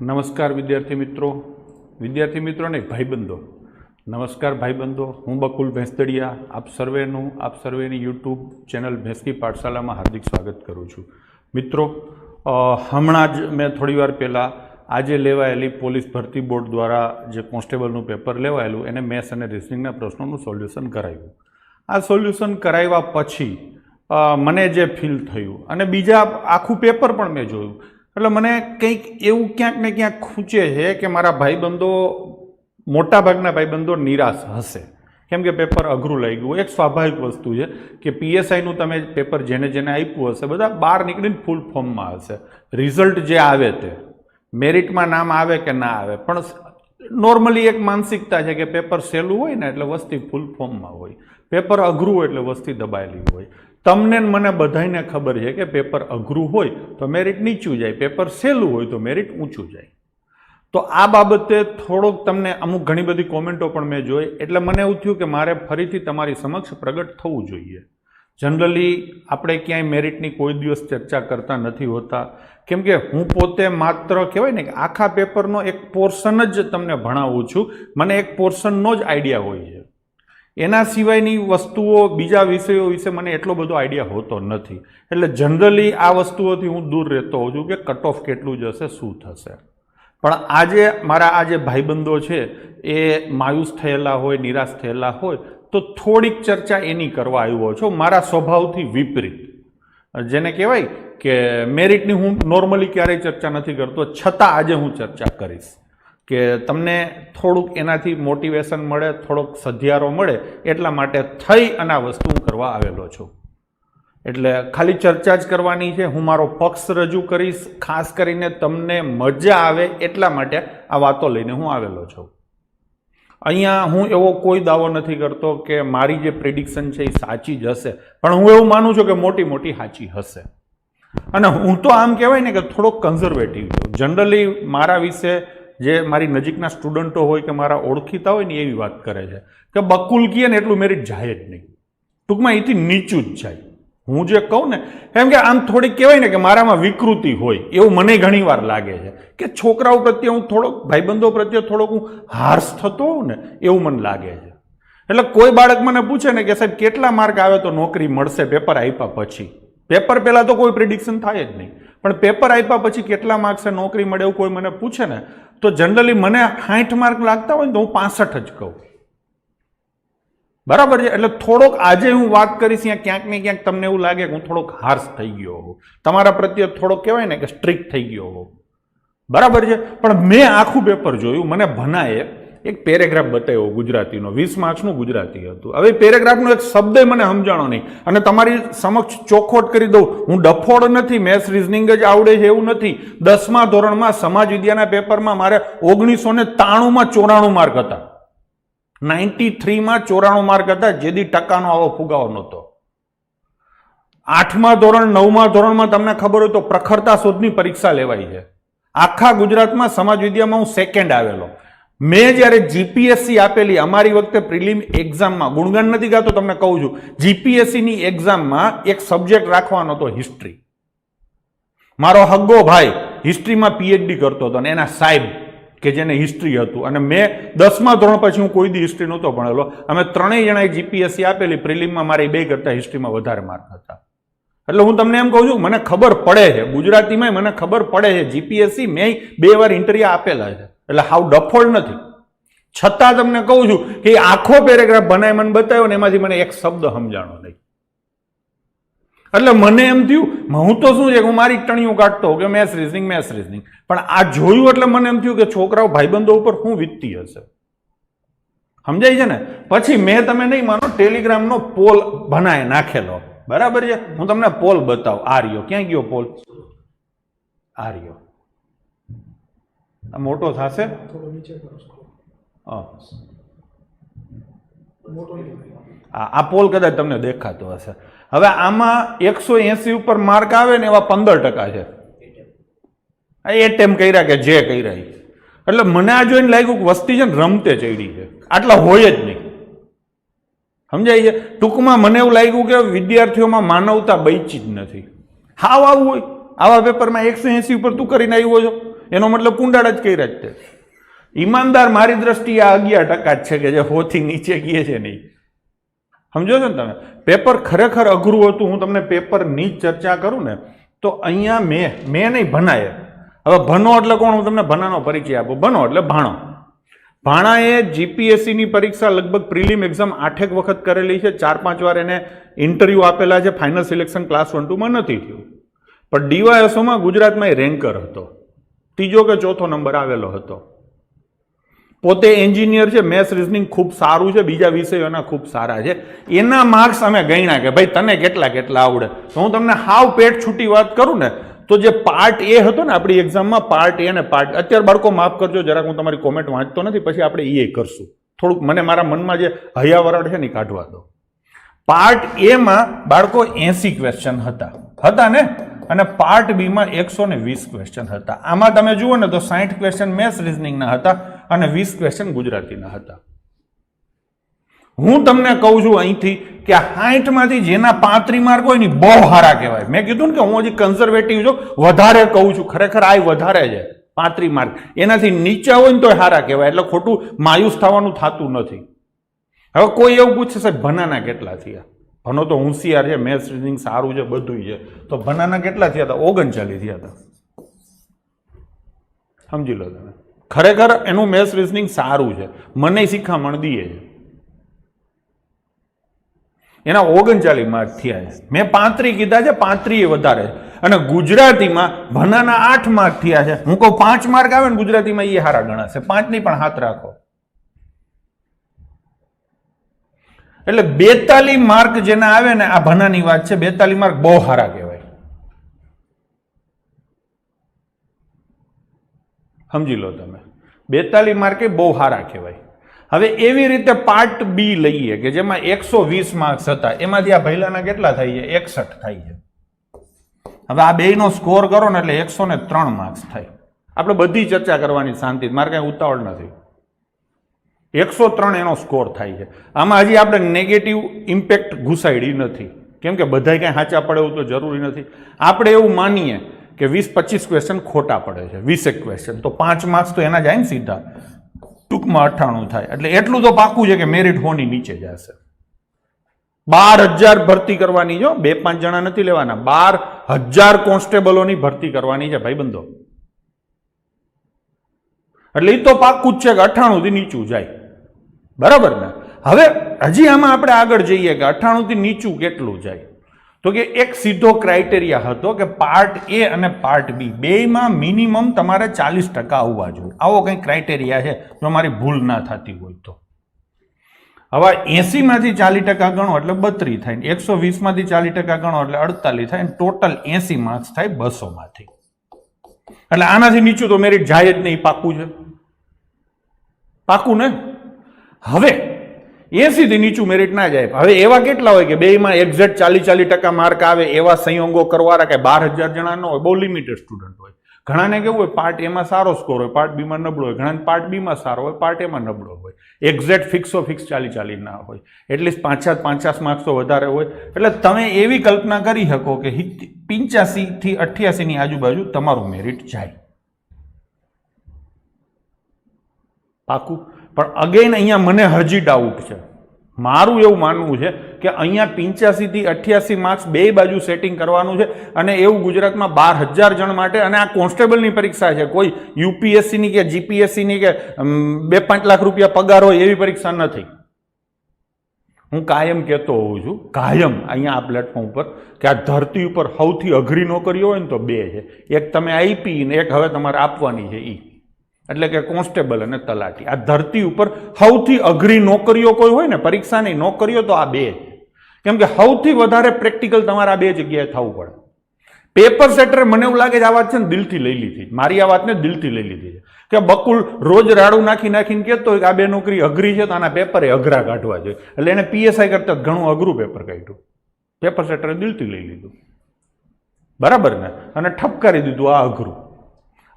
નમસ્કાર વિદ્યાર્થી મિત્રો. વિદ્યાર્થી મિત્રો ને ભાઈબંધો. નમસ્કાર ભાઈબંધો. હું બકુલ ભેંસદડિયા. આપ સર્વેનું, આપ સર્વેની યુટ્યુબ ચેનલ ભેંસકી પાઠશાલામાં હાર્દિક સ્વાગત કરું છું. મિત્રો હમણાં જ મેં થોડીવાર પહેલાં આજે લેવાયેલી પોલીસ ભરતી બોર્ડ દ્વારા જે કોન્સ્ટેબલનું પેપર લેવાયેલું, એને મેથ્સ અને રિઝનિંગના પ્રશ્નોનું સોલ્યુશન કરાવ્યું આ સોલ્યુશન કરાવ્યા પછી મને જે ફીલ થયું અને બીજા આખું પેપર પણ મેં જોયું. એટલે મને કંઈક એવું ક્યાંક ને ક્યાંક ખૂંચે છે કે મારા ભાઈબંધો મોટાભાગના ભાઈબંધો નિરાશ હશે. કેમ કે પેપર અઘરું લઈ ગયું. એક સ્વાભાવિક વસ્તુ છે કે પીએસઆઈનું તમે પેપર જેને જેને આપ્યું હશે, બધા બહાર નીકળીને ફૂલ ફોર્મમાં હશે. રિઝલ્ટ જે આવે તે. મેરિટમાં નામ આવે કે ના આવે. પણ નોર્મલી એક માનસિકતા છે કે પેપર સહેલું હોય ને એટલે વસ્તી ફૂલ ફોર્મમાં હોય. પેપર અઘરું હોય એટલે વસ્તી દબાયેલી હોય. તમને મને બધાને ખબર છે કે પેપર અઘરું હોય તો મેરિટ નીચું જાય, પેપર સહેલું હોય તો મેરિટ ઊંચું જાય. તો આ બાબતે થોડોક તમને અમુક ઘણી બધી કોમેન્ટો પણ મેં જોઈ, એટલે મને એવું થયું કે મારે ફરીથી તમારી સમક્ષ પ્રગટ થવું જોઈએ. જનરલી આપણે ક્યાંય મેરિટની કોઈ દિવસ ચર્ચા કરતા નથી હોતા. કેમ કે હું પોતે માત્ર કહેવાય ને કે આખા પેપરનો એક પોર્શન જ તમને ભણાવું છું. મને એક પોર્શનનો જ આઈડિયા હોય છે. એના સિવાયની વસ્તુઓ, બીજા વિષયો વિશે મને એટલો બધો આઈડિયા હોતો નથી. એટલે જનરલી આ વસ્તુઓથી હું દૂર રહેતો હોઉં છું કે કટ ઓફ કેટલું જશે શું થશે. પણ આજે મારા આ જે ભાઈબંધો છે, એ માયુસ થયેલા હોય, નિરાશ થયેલા હોય, તો થોડીક ચર્ચા એની કરવા આવ્યો છું. મારા સ્વભાવથી વિપરીત. જેને કહેવાય કે મેરિટની હું નોર્મલી ક્યારેય ચર્ચા નથી કરતો, છતાં આજે હું ચર્ચા કરીશ. કે તમને થોડુંક એનાથી મોટિવેશન મળે, થોડોક સધિયારો મળે, એટલા માટે થઈ અને આ વસ્તુ કરવા આવેલો છું. એટલે ખાલી ચર્ચા જ કરવાની છે. હું મારો પક્ષ રજૂ કરીશ. ખાસ કરીને તમને મજા આવે એટલા માટે આ વાતો લઈને હું આવેલો છું. અહીંયા હું એવો કોઈ દાવો નથી કરતો કે મારી જે પ્રિડિક્શન છે એ સાચી જ હશે. પણ હું એવું માનું છું કે મોટી મોટી સાચી હશે. અને હું તો આમ કહેવાય ને કે થોડોક કન્ઝર્વેટિવ છું. જનરલી મારા વિશે જે મારી નજીકના સ્ટુડન્ટો હોય કે મારા ઓળખીતા હોય ને એવી વાત કરે છે કે બકુલ કીએ ને એટલું મેરિટ જાય જ નહીં. ટૂંકમાં એથી નીચું જ જાય. હું જે કહું ને, કેમ કે આમ થોડીક કહેવાય ને કે મારામાં વિકૃતિ હોય, એવું મને ઘણીવાર લાગે છે કે છોકરાઓ પ્રત્યે હું થોડોક, ભાઈબંધો પ્રત્યે થોડોક હું હાર્શ થતો હોઉં ને, એવું મને લાગે છે. એટલે કોઈ બાળક મને પૂછે ને કે સાહેબ, કેટલા માર્ક આવે તો નોકરી મળશે પેપર આપ્યા પછી? પેપર પહેલાં તો કોઈ પ્રિડિક્શન થાય જ નહીં. પણ પેપર આપ્યા પછી કેટલા માર્ક્સે નોકરી મળે એવું કોઈ મને પૂછે ને તો જનરલી મને સાઠ માર્ક લાગતા હોય ને તો હું પાસઠ જ કહું. બરાબર છે? એટલે થોડોક આજે હું વાત કરીશ ત્યાં ક્યાંક ને ક્યાંક તમને એવું લાગે કે હું થોડોક હાર્શ થઈ ગયો હોઉં. તમારા પ્રત્યે થોડોક કહેવાય ને કે સ્ટ્રિક્ટ થઈ ગયો હોઉં. બરાબર છે? પણ મેં આખું પેપર જોયું, મને ભનાએ એક પેરેગ્રાફ બતાવ્યો ગુજરાતીનો. વીસ માર્ક્સનું ગુજરાતી હતું. હવે પેરેગ્રાફનો એક શબ્દ મને સમજાણો નહીં. અને તમારી સમક્ષ ચોખવટ કરી દઉં. હું ડફોડ નથી, મેથ્સ રિઝનિંગ જ આવડે છે એવું નથી. દસમા ધોરણમાં સમાજ વિદ્યાના પેપરમાં મારે ઓગણીસો ને ત્રાણુંમાં ચોરાણું માર્ક હતા. નાઇન્ટી થ્રીમાં ચોરાણું માર્ક હતા જેથી ટકાનો આવો ફુગાવો નહોતો. આઠમા ધોરણ, નવમા ધોરણમાં તમને ખબર હોય તો પ્રખરતા શોધની પરીક્ષા લેવાય છે. આખા ગુજરાતમાં સમાજ વિદ્યામાં હું સેકન્ડ આવેલો. મેં જ્યારે જીપીએસસી આપેલી, અમારી વખતે પ્રિલિમ એક્ઝામમાં, ગુણગાન નથી ગાતો, તમને કહું છું જીપીએસસીની એક્ઝામમાં એક સબ્જેક્ટ રાખવાનો હતો હિસ્ટ્રી. મારો હગ્ગો ભાઈ હિસ્ટ્રીમાં પીએચડી કરતો હતો અને એના સાહેબ કે જેને હિસ્ટ્રી હતું. અને મેં દસમા ધોરણ પછી હું કોઈ દી હિસ્ટ્રી નહોતો ભણેલો. અમે ત્રણેય જણાએ જીપીએસસી આપેલી, પ્રિલિમમાં મારી બે કરતાં હિસ્ટ્રીમાં વધારે માર્ક હતા. એટલે હું તમને એમ કહું છું, મને ખબર પડે છે ગુજરાતીમાં મને ખબર પડે છે જીપીએસસી મેં બે વાર ઇન્ટરવ્યુ આપેલા છે. એટલે હાવ ડફોલ્ડ નથી. છતાં તમને કહું છું કે આખો પેરેગ્રાફ બનાવી મને બતાવ્યો ને એમાંથી મને એક શબ્દ સમજાણો નહીં. એટલે મને એમ થયું હું તો શું છે હું મારી ટણીઓ કાઢતો કે મેથ્સ રીઝનિંગ મેથ્સ રીઝનિંગ પણ આ જોયું એટલે મને એમ થયું કે છોકરાઓ ભાઈબંધો ઉપર શું વીતતી હશે. સમજાય છે ને? પછી મેં તમે નહીં માનો, ટેલિગ્રામનો પોલ બનાવી નાખેલો. બરાબર છે? હું તમને પોલ બતાવું. આ રહ્યો. ક્યાં ગયો પોલ? આ રહ્યો. આ મોટો થશે. આ પોલ કદાચ તમને દેખાતો હશે. હવે આમાં એકસો એસી ઉપર માર્ક આવે ને એવા પંદર ટકા છે. આ એટેમ કર્યા કે જે કર્યા. એટલે મને આ જોઈને લાગ્યું કે વસ્તી છે ને રમતે ચડી છે. આટલા હોય જ નહીં. સમજાય છે? ટૂંકમાં મને એવું લાગ્યું કે વિદ્યાર્થીઓમાં માનવતા બચી જ નથી. હાવ આવું હોય. આવા પેપરમાં એકસો એસી ઉપર તું કરીને આવ્યો છો? એનો મતલબ કુંડાળ જ કર્યા જ છે ઈમાનદાર મારી દ્રષ્ટિએ આ અગિયાર ટકા જ છે કે જે હોથી નીચે ગયે છે નહીં. સમજો છો ને તમે? પેપર ખરેખર અઘરું હતું, હું તમને પેપરની ચર્ચા કરું ને, તો અહીંયા મેં મેં નહીં, ભણાય. હવે ભનો એટલે કોણ? હું તમને ભણાનો પરિચય આપું. ભણો એટલે ભાણો. ભાણાએ જીપીએસસીની પરીક્ષા લગભગ પ્રિલિમ એક્ઝામ આઠેક વખત કરેલી છે. ચાર, પાંચ વાર એને ઇન્ટરવ્યૂ આપેલા છે. ફાઇનલ સિલેક્શન ક્લાસ વન ટુમાં નથી થયું. પણ ડીવાયએસઓમાં ગુજરાતમાં એ રેન્કર હતો. ત્રીજો કે ચોથો નંબર આવેલો હતો. પોતે એન્જિનિયર છે, મેથ્સ, રિઝનિંગ ખૂબ સારું છે, બીજા વિષયોના ખૂબ સારા છે. એના માર્ક્સ અમે ગણ્યા કે ભાઈ તને કેટલા કેટલા આવડે? તો હું તમને હાવ પેટ છૂટી વાત કરું ને, તો જે પાર્ટ એ હતો ને આપણી એક્ઝામમાં, પાર્ટ એ અને પાર્ટ, અત્યારે બાળકો માફ કરજો, જરાક હું તમારી કોમેન્ટ વાંચતો નથી, પછી આપણે એ કરશું. થોડુંક મને મારા મનમાં જે હૈયાવરડ છે ને કાઢવા દો. પાર્ટ એમાં બાળકો એસી ક્વેશ્ચન હતા. હતા ને? અને પાર્ટ બીમાં એકસો ને વીસ ક્વેશ્ચન હતા. આમાં તમે જુઓ ને તો સાઠ ક્વેશ્ચન મેથ્સ રિઝનિંગના હતા અને વીસ ક્વેશ્ચન ગુજરાતીના હતા. હું તમને કહું છું અહીંથી કે આ સાઠમાંથી જેના પાંત્રી માર્ક હોય ને બહુ સારા કહેવાય. મેં કીધું ને કે હું હજી કન્ઝર્વેટિવ છું, વધારે કહું છું. ખરેખર આ વધારે છે, પાંત્રી માર્ક. એનાથી નીચા હોય ને તો સારા કહેવાય. એટલે ખોટું માયુસ થવાનું થતું નથી. હવે કોઈ એવું પૂછશે સાહેબ, ભનાના કેટલા થયા? ભનો તો હોશિયાર છે મેથ્સ રીઝનિંગ સારું છે બધું છે. તો ભનાના કેટલા થયા હતા? ઓગણચાલીસ થયા હતા. સમજી લો તમે. ખરેખર એનું મેથ્સ રિઝનિંગ સારું છે. મને શિખામણ દીએ છે. એના ઓગણચાલીસ માર્ક થયા છે. મેં પાંત્રી કીધા છે પાંત્રી વધારે. અને ગુજરાતીમાં ભનાના આઠ માર્ક થયા છે. હું કહું, પાંચ માર્ક આવે ને ગુજરાતીમાં એ સારા ગણાશે. પાંચની પણ હાથ રાખો. એટલે બેતાલી માર્ક જેના આવે ને, આ ભનાની વાત છે બેતાલી માર્ક બહુ સારા કહેવાય. સમજી લો તમે. બેતાલી માર્કે બહુ સારા કહેવાય. હવે એવી રીતે પાર્ટ બી લઈએ કે જેમાં એકસો વીસ માર્ક્સ હતા, એમાંથી આ પહેલાના કેટલા થાય છે? એકસઠ થાય છે. હવે આ બેયનો સ્કોર કરો ને એટલે એકસો ને ત્રણ માર્ક્સ થાય. આપણે બધી ચર્ચા કરવાની શાંતિ, મારે કાંઈ ઉતાવળ નથી. એકસો ત્રણ એનો સ્કોર થાય છે. આમાં હજી આપણે નેગેટિવ ઇમ્પેક્ટ ઘુસાડી નથી. કેમ કે બધાય કાંઈ સાચા પડે એવું તો જરૂરી નથી. આપણે એવું માનીએ કે વીસ પચીસ ક્વેશ્ચન ખોટા પડે છે. વીસેક ક્વેશ્ચન તો પાંચ માર્ક્સ તો એના જાય ને સીધા. ટૂંકમાં અઠ્ઠાણું થાય. એટલે એટલું તો પાકું છે કે મેરિટ હોની નીચે જશે બાર હજાર ભરતી કરવાની જો, બે પાંચ જણા નથી લેવાના. બાર હજાર કોન્સ્ટેબલોની ભરતી કરવાની છે, ભાઈબંધો. એટલે એ તો પાક્કું જ છે કે અઠ્ઠાણુંથી નીચું જાય. બરાબર ને? હવે હજી આમાં આપણે આગળ જઈએ કે અઠ્ઠાણુંથી નીચું કેટલું જાય? તો કે એક સીધો ક્રાઇટેરિયા હતો કે પાર્ટ એ અને પાર્ટ બી બેમાં મિનિમમ તમારે ચાલીસ ટકા આવવા જોઈએ. આવો કંઈ ક્રાઇટેરિયા છે જો મારી ભૂલ ના થતી હોય તો. હવે એસીમાંથી ચાલીસ ટકા ગણો એટલે બત્રીસ થાય એકસો વીસમાંથી ચાલીસ ટકા ગણો એટલે અડતાલીસ થાય ટોટલ એસી માર્ક્સ થાય બસોમાંથી. એટલે આનાથી નીચું તો મેરિટ જાય જ નહીં, પાકું છે. પાક્કું ને? હવે એસીથી નીચું મેરિટ ના જાય. હવે એવા કેટલા હોય કે બેમાં એક્ઝેક્ટ ચાલીસ ચાલીસ ટકા માર્ક આવે, એવા સંયોગો કરવાના કે બાર હજાર જણા હોય, બહુ લિમિટેડ સ્ટુડન્ટ હોય. ઘણાને કેવું હોય પાર્ટ એમાં સારો સ્કોર હોય પાર્ટ બીમાં નબળો હોય, ઘણાને પાર્ટ બીમાં સારો હોય પાર્ટ એમાં નબળો હોય. એક્ઝેક્ટ ફિક્સો ફિક્સ ચાલી ચાલી ના હોય. એટલીસ્ટ પાંચાસ પાંચાસ માર્ક્સ વધારે હોય. એટલે તમે એવી કલ્પના કરી શકો કે પિંચ્યાસીથી અઠ્યાસીની આજુબાજુ તમારું મેરિટ જાય. પાકું? પણ અગેન અહીંયા મને હજી ડાઉટ છે. મારું એવું માનવું છે કે અહીંયા પિંચ્યાસીથી અઠ્યાસી માર્ક્સ બે બાજુ સેટિંગ કરવાનું છે અને એવું ગુજરાતમાં બાર હજાર જણ માટે અને આ કોન્સ્ટેબલની પરીક્ષા છે. કોઈ યુપીએસસીની કે જીપીએસસીની કે બે પાંચ લાખ રૂપિયા પગાર હોય એવી પરીક્ષા નથી. હું કાયમ કહેતો હોઉં છું, કાયમ અહીંયા આ પ્લેટફોર્મ ઉપર કે આ ધરતી ઉપર સૌથી અઘરી નોકરીઓ હોય ને તો બે છે. એક તમે આપી ને એક હવે તમારે આપવાની છે એ એટલે કે કોન્સ્ટેબલ અને તલાટી. આ ધરતી ઉપર સૌથી અઘરી નોકરીઓ કોઈ હોય ને, પરીક્ષાની નોકરીઓ તો આ બે કેમ કે સૌથી વધારે પ્રેક્ટિકલ તમારે આ બે જગ્યાએ થવું પડે. પેપર સેટરે મને એવું લાગે છે આ વાત છે ને દિલથી લઈ લીધી. મારી આ વાતને દિલથી લઈ લીધી છે. કે બકુલ રોજ રાડું નાખી નાખીને કહેતો હોય કે આ બે નોકરી અઘરી છે તો આના પેપર એ અઘરા કાઢવા જોઈએ. એટલે એને પીએસઆઈ કરતાં ઘણું અઘરું પેપર કાઢ્યું. પેપર સેટરે દિલથી લઈ લીધું. બરાબર ને? અને ઠપકારી દીધું આ અઘરું.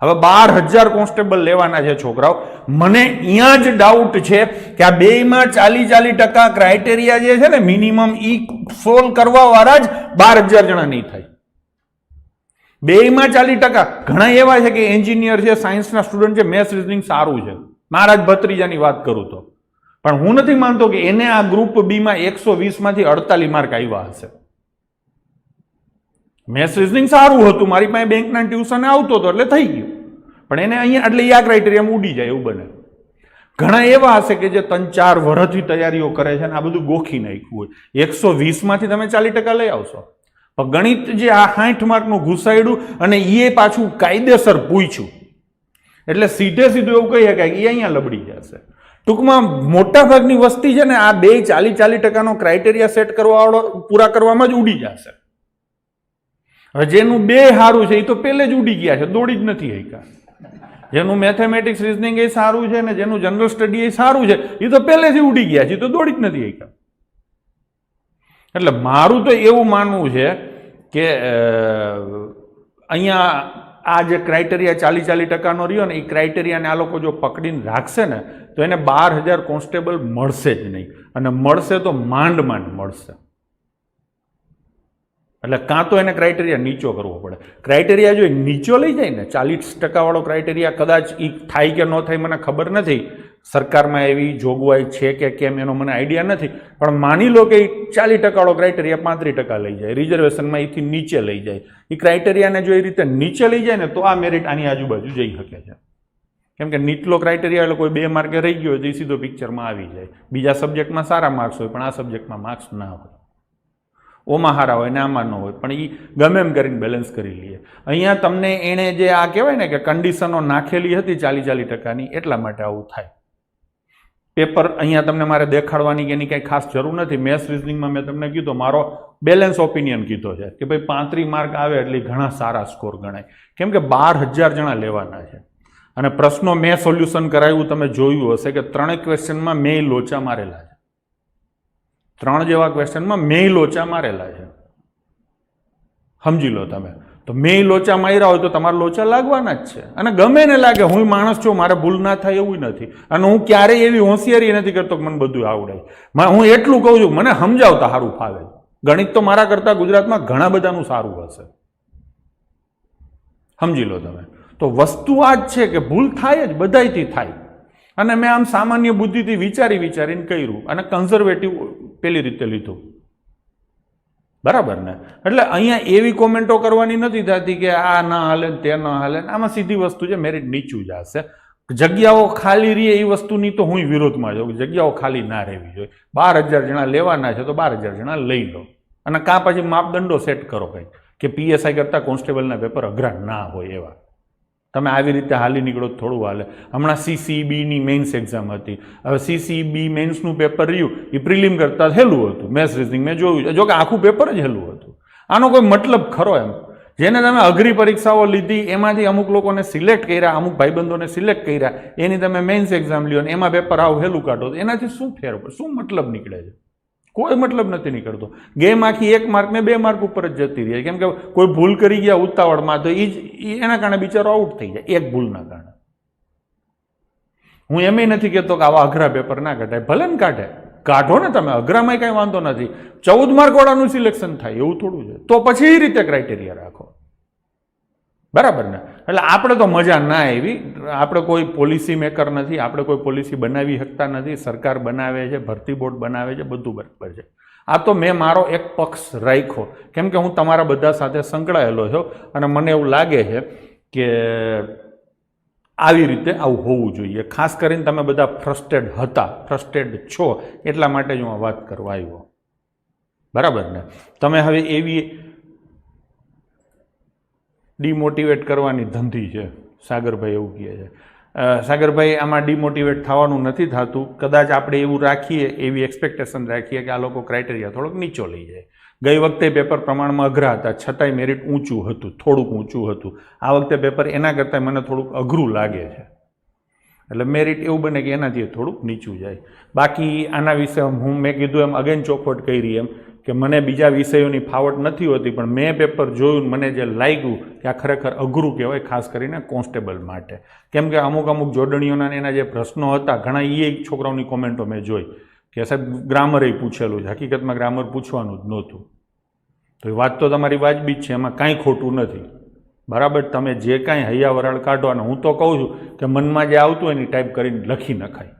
હવે બાર હજાર કોન્સ્ટેબલ લેવાના છે છોકરાઓ. મને અહીંયા જ ડાઉટ છે કે આ બેયમાં ચાલી ચાલી ટકા ક્રાઇટેરિયા જે છે ને મિનિમમ ઈ સોલ્વ કરવા વાળા જ બાર હજાર જણા નહીં થાય. બેમાં ચાલીસ ટકા. ઘણા એવા છે કે એન્જિનિયર છે સાયન્સના સ્ટુડન્ટ છે મેથ્સ રીઝનિંગ સારું છે. મારા જ ભત્રીજાની વાત કરું તો. પણ હું નથી માનતો કે એને આ ગ્રુપ બીમાં એકસો વીસમાંથી અડતાલીસ માર્ક આવ્યા હશે. મેથ્સ સારું હતું, મારી પાસે બેંકના ટ્યુશન આવતો હતો એટલે થઈ ગયું. પણ એને અહીંયા એટલે આ ક્રાઇટેરિયામાં ઉડી જાય એવું બને. ઘણા એવા હશે કે જે ત્રણ ચાર વર્ષથી તૈયારીઓ કરે છે અને આ બધું ગોખી નાખ્યું હોય. એકસો વીસમાંથી તમે ચાલીસ ટકા લઈ આવશો. પણ ગણિત જે આ સાઠ માર્કનું ઘૂસાયડું અને એ પાછું કાયદેસર પૂછ્યું. એટલે સીધે સીધું એવું કહી શકાય કે એ અહીંયા લબડી જશે. ટૂંકમાં મોટાભાગની વસ્તી છે ને આ બે ચાલીસ ચાલીસ ટકાનો ક્રાઇટેરિયા સેટ કરવાવાળો પૂરા કરવામાં જ ઉડી જશે. જેનું બે સારું છે એ તો પહેલે જ ઉડી ગયા છે, દોડી જ નથી હૈકા જેનું મેથેમેટિક્સ રિઝનિંગ એ સારું છે ને જેનું જનરલ સ્ટડી એ સારું છે એ તો પહેલેથી ઉડી ગયા છે એ તો દોડી જ નથી હૈકા એટલે મારું તો એવું માનવું છે કે અહીંયા આ જે ક્રાઇટેરિયા ચાલી ચાલી ટકાનો રહ્યો ને એ ક્રાઇટેરિયાને આ લોકો જો પકડીને રાખશે ને, તો એને બાર હજાર કોન્સ્ટેબલ મળશે જ નહીં. અને મળશે તો માંડ માંડ મળશે. એટલે કાં તો એને ક્રાઇટેરિયા નીચો કરવો પડે. ક્રાઇટેરિયા જો નીચો લઈ જાય ને, ચાલીસ ટકાવાળો ક્રાઇટેરિયા કદાચ એ થાય કે ન થાય મને ખબર નથી. સરકારમાં એવી જોગવાઈ છે કે કેમ એનો મને આઈડિયા નથી. પણ માની લો કે એ ચાલીસ ટકાવાળો ક્રાઇટેરિયા પાંત્રીસ ટકા લઈ જાય. રિઝર્વેશનમાં એથી નીચે લઈ જાય. એ ક્રાઇટેરિયાને જો એ રીતે નીચે લઈ જાય ને, તો આ મેરિટ આની આજુબાજુ જઈ શકે છે. કેમ કે નીચલો ક્રાઇટેરિયા એટલે કોઈ બે માર્કે રહી ગયો હોય તો એ સીધો પિક્ચરમાં આવી જાય. બીજા સબ્જેક્ટમાં સારા માર્ક્સ હોય, પણ આ સબ્જેક્ટમાં માર્ક્સ ના હોય. ઓમાં હારા હોય ને આમાં ન હોય પણ એ ગમે એમ કરીને બેલેન્સ કરી લઈએ. અહીંયા તમને એણે જે આ કહેવાય ને કે કન્ડિશનો નાખેલી હતી ચાલી ચાલી ટકાની, એટલા માટે આવું થાય. પેપર અહીંયા તમને મારે દેખાડવાની કે એની કંઈ ખાસ જરૂર નથી. મેથ્સ રિઝનિંગમાં મેં તમને કીધું, મારો બેલેન્સ ઓપિનિયન કીધો છે કે ભાઈ પાંત્રીસ માર્ક આવે એટલે ઘણા સારા સ્કોર ગણાય. કેમ કે બાર હજાર જણા લેવાના છે. અને પ્રશ્નો મેં સોલ્યુશન કરાવ્યું તમે જોયું હશે કે ત્રણેય ક્વેશ્ચનમાં મેં લોચા મારેલા છે. ત્રણ જેવા ક્વેશ્ચનમાં મેં લોચા મારેલા છે. સમજી લો તમે. તો મેં લોચા માર્યા હોય તો તમારે લોચા લાગવાના જ છે. અને ગમે ને લાગે, હું માણસ છું, મારે ભૂલ ના થાય એવું નથી. અને હું ક્યારેય એવી હોશિયારી નથી કરતો કે મને બધું આવડે. હું એટલું કહું છું, મને સમજાવતા સારું ફાવે. ગણિત તો મારા કરતાં ગુજરાતમાં ઘણા બધાનું સારું હશે. સમજી લો તમે. તો વસ્તુ આ જ છે કે ભૂલ થાય જ, બધાયથી થાય. અને મેં આમ સામાન્ય બુદ્ધિથી વિચારી વિચારીને કર્યું. અને કન્ઝર્વેટિવ પેલી રીતે લીધું. બરાબર ને? એટલે અહીંયા એવી કોમેન્ટો કરવાની નથી થતી કે આ ના હાલે તે ના હાલે. આમાં સીધી વસ્તુ છે મેરિટ નીચું જ હશે. જગ્યાઓ ખાલી રહે એ વસ્તુની તો હું વિરોધમાં જાઉં જગ્યાઓ ખાલી ના રહેવી જોઈએ. બાર હજાર જણા લેવાના છે તો બાર હજાર જણા લઈ લો. અને કાં પછી માપદંડો સેટ કરો કંઈક. કે પીએસઆઈ કરતાં કોન્સ્ટેબલના પેપર અઘરા ના હોય એવા. તમે આવી રીતે હાલી નીકળો થોડું હાલે. હમણાં સીસીબીની મેઇન્સ એક્ઝામ હતી. હવે સીસીબી મેન્સનું પેપર રહ્યું, એ પ્રિલિમ કરતાં હેલું હતું. મેથ્સ રીઝનિંગ મેં જોયું છે. જો કે આખું પેપર જ હેલું હતું. આનો કોઈ મતલબ ખરો એમ. જેને તમે અઘરી પરીક્ષાઓ લીધી, એમાંથી અમુક લોકોને સિલેક્ટ કર્યા, અમુક ભાઈબંધોને સિલેક્ટ કર્યા, એની તમે મેઇન્સ એક્ઝામ લ્યો ને એમાં પેપર આવું હેલું કાઢો એનાથી શું ફેર શું મતલબ નીકળે છે? કોઈ મતલબ નથી નીકળતો. ગેમ આખી એક માર્કને બે માર્ક ઉપર જ જતી રહી કેમ કે કોઈ ભૂલ કરી ગયા ઉતાવળમાં, તો એ જ એના કારણે બિચારો આઉટ થઈ જાય, એક ભૂલના કારણે. હું એમય નથી કહેતો કે આવા અઘરા પેપર ના કાઢાય. ભલે ને કાઢે. કાઢો ને તમે અઘરામાં કાંઈ વાંધો નથી. ચૌદ માર્કવાળાનું સિલેક્શન થાય, એવું થોડું છે. તો પછી એ રીતે ક્રાઇટેરિયા રાખો. બરાબર ને? એટલે આપણે તો મજા ના આવી. આપણે કોઈ પોલિસી મેકર નથી, આપણે કોઈ પોલિસી બનાવી શકતા નથી. સરકાર બનાવે છે, ભરતી બોર્ડ બનાવે છે, બધું બરાબર છે. આ તો મેં મારો એક પક્ષ રાખ્યો. કેમ કે હું તમારા બધા સાથે સંકળાયેલો છું અને મને એવું લાગે છે કે આવી રીતે આવું હોવું જોઈએ. ખાસ કરીને તમે બધા ફ્રસ્ટેડ હતા. ફ્રસ્ટેડ છો. એટલા માટે જ હું આ વાત કરવા આવ્યો. બરાબર ને? તમે હવે એવી ડિમોટિવેટ કરવાની ધંધી છે. સાગરભાઈ એવું કહે છે. સાગરભાઈ, આમાં ડિમોટિવેટ થવાનું નથી થતું. કદાચ આપણે એવું રાખીએ, એવી એક્સપેક્ટેશન રાખીએ કે આ લોકો ક્રાઇટેરિયા થોડોક નીચો લઈ જાય. ગઈ વખતે પેપર પ્રમાણમાં અઘરા હતા. છતાંય મેરિટ ઊંચું હતું, થોડુંક ઊંચું હતું. આ વખતે પેપર એના કરતાં મને થોડુંક અઘરું લાગે છે. એટલે મેરિટ એવું બને કે એનાથી થોડુંક નીચું જાય. બાકી આના વિશે હું મેં કીધું એમ અગેન ચોખવટ કરી એમ. કે મને બીજા વિષયોની ફાવટ નથી હોતી, પણ મેં પેપર જોયું મને જે લાગ્યું કે આ ખરેખર અઘરું કહેવાય, ખાસ કરીને કોન્સ્ટેબલ માટે. કેમ કે અમુક અમુક જોડણીઓના એના જે પ્રશ્નો હતા, ઘણા એ છોકરાઓની કોમેન્ટો મેં જોઈ કે સાહેબ ગ્રામરે પૂછેલું છે. હકીકતમાં ગ્રામર પૂછવાનું જ નહોતું. તો એ વાત તો તમારી વાજબી જ છે, એમાં કાંઈ ખોટું નથી. બરાબર, તમે જે કાંઈ હૈયા વરાળ કાઢો અને હું તો કહું છું કે મનમાં જે આવતું હોય એની ટાઈપ કરીને લખી નખાય.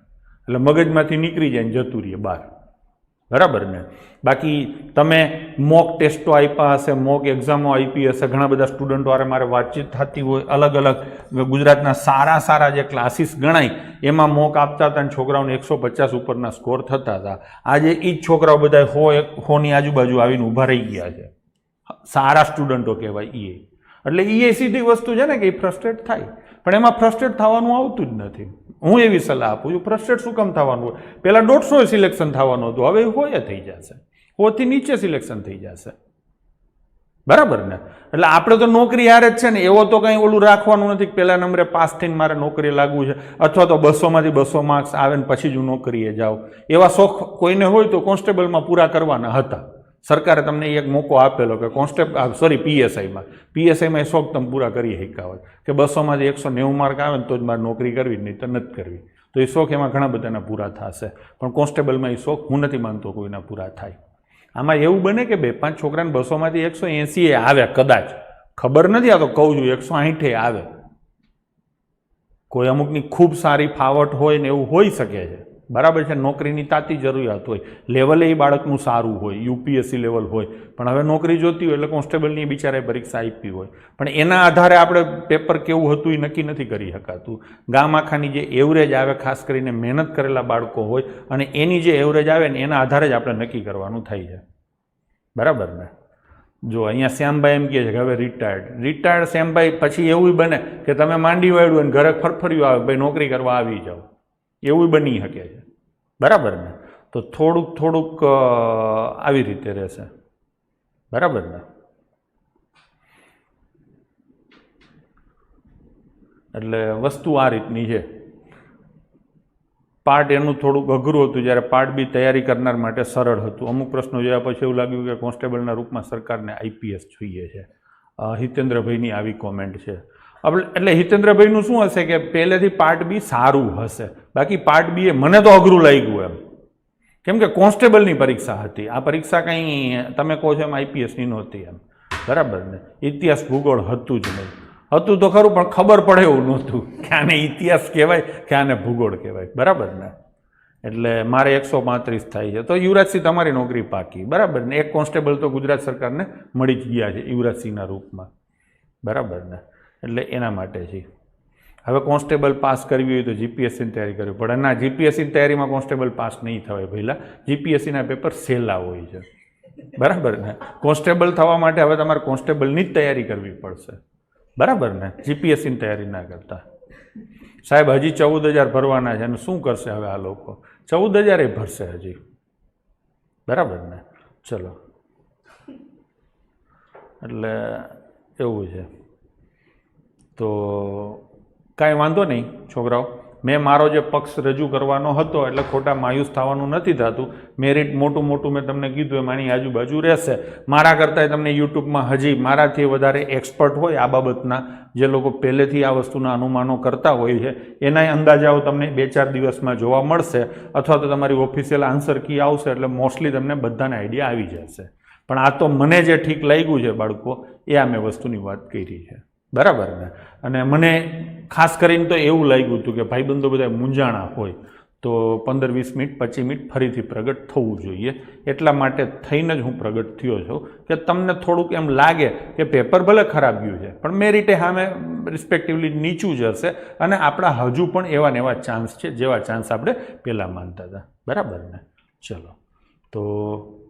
એટલે મગજમાંથી નીકળી જાય ને જતું રહીએ બહાર. બરાબર ને? બાકી તમે મોક ટેસ્ટો આપ્યા હશે મોક એક્ઝામો આપી હશે, ઘણા બધા સ્ટુડન્ટો વારે મારે વાતચીત થતી હોય, અલગ અલગ ગુજરાતના સારા સારા જે ક્લાસીસ ગણાય, એમાં મોક આપતા હતા અને છોકરાઓને એકસો પચાસ ઉપરના સ્કોર થતા હતા. આજે એ જ છોકરાઓ બધા હો હોની આજુબાજુ આવીને ઊભા રહી ગયા છે. સારા સ્ટુડન્ટો કહેવાય એ એટલે એ સીધી વસ્તુ છે ને કે એ ફ્રસ્ટ્રેટ થાય. પણ એમાં ફ્રસ્ટ્રેટ થવાનું આવતું જ નથી. હું એવી સલાહ આપું છું ફ્રસ્ટ્રેટ શું કામ થવાનું હોય? પહેલાં દોઢસો સિલેક્શન થવાનું હતું, હવે હોય થઈ જશે. હોથી નીચે સિલેક્શન થઈ જશે. બરાબર ને? એટલે આપણે તો નોકરી હારે જ છે ને, એવો તો કંઈ ઓલું રાખવાનું નથી પહેલા નંબરે પાસ થઈને મારે નોકરી લાગવું છે, અથવા તો બસોમાંથી બસો માર્ક્સ આવે ને પછી જ હું નોકરીએ જાઉં. એવા શોખ કોઈને હોય તો કોન્સ્ટેબલમાં પૂરા કરવાના હતા. સરકારે તમને એક મોકો આપેલો કે કોન્સ્ટેબ સોરી પીએસઆઈમાં પીએસઆઈમાં એ શોખ તમે પૂરા કરી શક્યા હોય. કે બસોમાંથી એકસો નેવું માર્ક આવે ને તો જ મારે નોકરી કરવી નહીં તો નથી કરવી. તો એ શોખ એમાં ઘણા બધાના પૂરા થશે. પણ કોન્સ્ટેબલમાં એ શોખ હું નથી માનતો કોઈના પૂરા થાય. આમાં એવું બને કે બે પાંચ છોકરાને બસોમાંથી એકસો એંસી એ આવે કદાચ. ખબર નથી, આ તો કહું છું, એકસો આઠે આવે. કોઈ અમુકની ખૂબ સારી ફાવટ હોય ને એવું હોઈ શકે છે. બરાબર છે, નોકરીની તાતી જરૂરિયાત હોય. લેવલે એ બાળકનું સારું હોય, યુપીએસસી લેવલ હોય. પણ હવે નોકરી જોતી હોય એટલે કોન્સ્ટેબલની બિચારાએ પરીક્ષા આપી હોય. પણ એના આધારે આપણે પેપર કેવું હતું એ નક્કી નથી કરી શકાતું. ગામ આખાની જે એવરેજ આવે, ખાસ કરીને મહેનત કરેલા બાળકો હોય અને એની જે એવરેજ આવે ને એના આધારે જ આપણે નક્કી કરવાનું થાય છે. બરાબર ને? જો અહીંયા શ્યામભાઈ એમ કહે છે કે હવે રિટાયર્ડ રિટાયર્ડ શ્યામભાઈ પછી એવું બને કે તમે માંડી વાળ્યું અને ઘરે ફરફર્યું આવે ભાઈ નોકરી કરવા આવી જાઓ. એવું બની શકે છે. બરાબર ને? તો થોડુંક થોડુંક આવી રીતે રહેશે. બરાબર ને? એટલે વસ્તુ આ રીતની છે. પાર્ટ એનું થોડુંક અઘરું હતું જ્યારે પાર્ટ બી તૈયારી કરનાર માટે સરળ હતું. અમુક પ્રશ્નો જોયા પછી એવું લાગ્યું કે કોન્સ્ટેબલના રૂપમાં સરકારને આઈપીએસ જોઈએ છે. હિતેન્દ્રભાઈની આવી કોમેન્ટ છે. એટલે હિતેન્દ્રભાઈનું શું હશે કે પહેલેથી પાર્ટ બી સારું હશે. બાકી પાર્ટ બી એ મને તો અઘરું લાગ્યું એમ. કેમ કે કોન્સ્ટેબલની પરીક્ષા હતી. આ પરીક્ષા કંઈ તમે કહો છો એમ આઈપીએસની નહોતી એમ. બરાબર ને? ઇતિહાસ ભૂગોળ હતું જ નહીં. હતું તો ખરું, પણ ખબર પડે એવું નહોતું કે આને ઇતિહાસ કહેવાય કે આને ભૂગોળ કહેવાય. બરાબર ને? એટલે મારે એકસો પાંત્રીસ થાય છે. તો યુવરાજસિંહ તમારી નોકરી પાકી. બરાબર ને? એક કોન્સ્ટેબલ તો ગુજરાત સરકારને મળી જ ગયા છે યુવરાજસિંહના રૂપમાં. બરાબર ને? એટલે એના માટે છે. હવે કોન્સ્ટેબલ પાસ કરવી હોય તો જીપીએસસીની તૈયારી કરવી. પડે ના, જીપીએસસીની તૈયારીમાં કોન્સ્ટેબલ પાસ નહીં થવાય પહેલાં જીપીએસસીના પેપર સહેલા હોય છે. બરાબર ને? કોન્સ્ટેબલ થવા માટે હવે તમારે કોન્સ્ટેબલની જ તૈયારી કરવી પડશે. બરાબર ને? જીપીએસસીની તૈયારી ના કરતા. સાહેબ, હજી ચૌદ હજાર ભરવાના છે અને શું કરશે હવે આ લોકો? ચૌદ હજાર એ ભરશે હજી. બરાબર ને? ચલો. એટલે એવું છે. તો કાંઈ વાંધો નહીં, છોકરાઓ. મેં મારો જે પક્ષ રજૂ કરવાનો હતો, એટલે ખોટા માયુસ થવાનું નથી થતું. મેરિટ મોટું મોટું મેં તમને કીધું એ આની આજુબાજુ રહેશે. મારા કરતાં તમને યુટ્યુબમાં હજી મારાથી વધારે એક્સપર્ટ હોય આ બાબતના, જે લોકો પહેલેથી આ વસ્તુના અનુમાનો કરતા હોય છે એના અંદાજાઓ તમને બે ચાર દિવસમાં જોવા મળશે, અથવા તો તમારી ઓફિશિયલ આન્સર કી આવશે, એટલે મોસ્ટલી તમને બધાને આઈડિયા આવી જશે. પણ આ તો મને જે ઠીક લાગ્યું છે બાળકો, એ આ મેં વસ્તુની વાત કરી છે. બરાબર ને? અને મને ખાસ કરીને તો એવું લાગ્યું હતું કે ભાઈબંધો બધા મૂંઝાણા હોય તો પંદર વીસ મિનિટ પચીસ મિનિટ ફરીથી પ્રગટ થવું જોઈએ. એટલા માટે થઈને જ હું પ્રગટ થયો છું કે તમને થોડુંક એમ લાગે કે પેપર ભલે ખરાબ ગયું છે, પણ મેરિટે સામે રિસ્પેક્ટિવલી નીચું જ હશે અને આપણા હજુ પણ એવા ને એવા ચાન્સ છે જેવા ચાન્સ આપણે પહેલાં માનતા હતા. બરાબર ને? ચલો. તો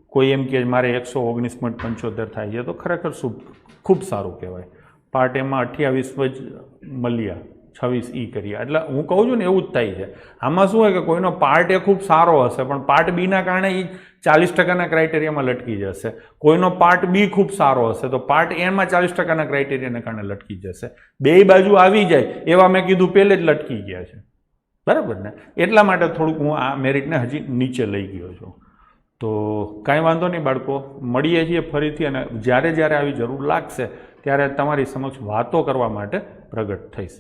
કોઈ એમ કે મારે એકસો ઓગણીસ પોઈન્ટ પંચોતેર થાય છે તો ખરેખર શું? ખૂબ સારું કહેવાય. પાર્ટ એમાં અઠ્યાવીસ જ મળ્યા, છવ્વીસ ઈ કર્યા. એટલે હું કહું છું ને એવું જ થાય છે. આમાં શું હોય કે કોઈનો પાર્ટ એ ખૂબ સારો હશે, પણ પાર્ટ બીના કારણે એ ચાલીસ ટકાના ક્રાઇટેરિયામાં લટકી જશે. કોઈનો પાર્ટ બી ખૂબ સારો હશે, તો પાર્ટ એમાં ચાલીસ ટકાના ક્રાઇટેરિયાને કારણે લટકી જશે. બે બાજુ આવી જાય, એવા મેં કીધું પહેલે જ લટકી ગયા છે. બરાબર ને? એટલા માટે થોડુંક હું આ મેરિટને હજી નીચે લઈ ગયો છું. તો કાંઈ વાંધો નહીં બાળકો, મળીએ છીએ ફરીથી અને જ્યારે જ્યારે આવી જરૂર લાગશે ત્યારે તમારી સમક્ષ વાતો કરવા માટે પ્રગટ થઈશ.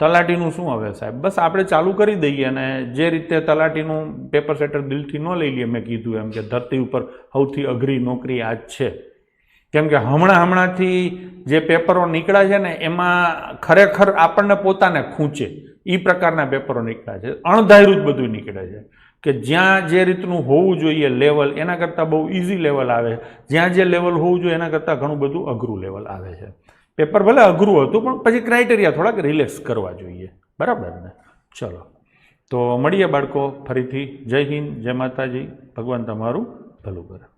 તલાટીનું શું હવે સાહેબ? બસ આપણે ચાલુ કરી દઈએ અને જે રીતે તલાટીનું પેપર સેટર દિલથી ન લઈ લઈએ, મેં કીધું એમ કે ધરતી ઉપર સૌથી અઘરી નોકરી આ જ છે. કેમ કે હમણાં હમણાંથી જે પેપરો નીકળ્યા છે ને, એમાં ખરેખર આપણને પોતાને ખૂંચે. એ પ્રકારના પેપરો નીકળ્યા છે. અણધાર્યું જ બધું નીકળે છે. કે જ્યાં જે રીતનું હોવું જોઈએ લેવલ, એના કરતાં બહુ ઇઝી લેવલ આવે. જ્યાં જે લેવલ હોવું જોઈએ, એના કરતાં ઘણું બધું અઘરું લેવલ આવે છે. પેપર ભલે અઘરું હતું, પણ પછી ક્રાઇટેરિયા થોડાક રિલેક્સ કરવા જોઈએ. બરાબર ને? ચલો. તો મળીએ બાળકો ફરીથી. જય હિન્દ, જય માતાજી. ભગવાન તમારું ભલું કરે.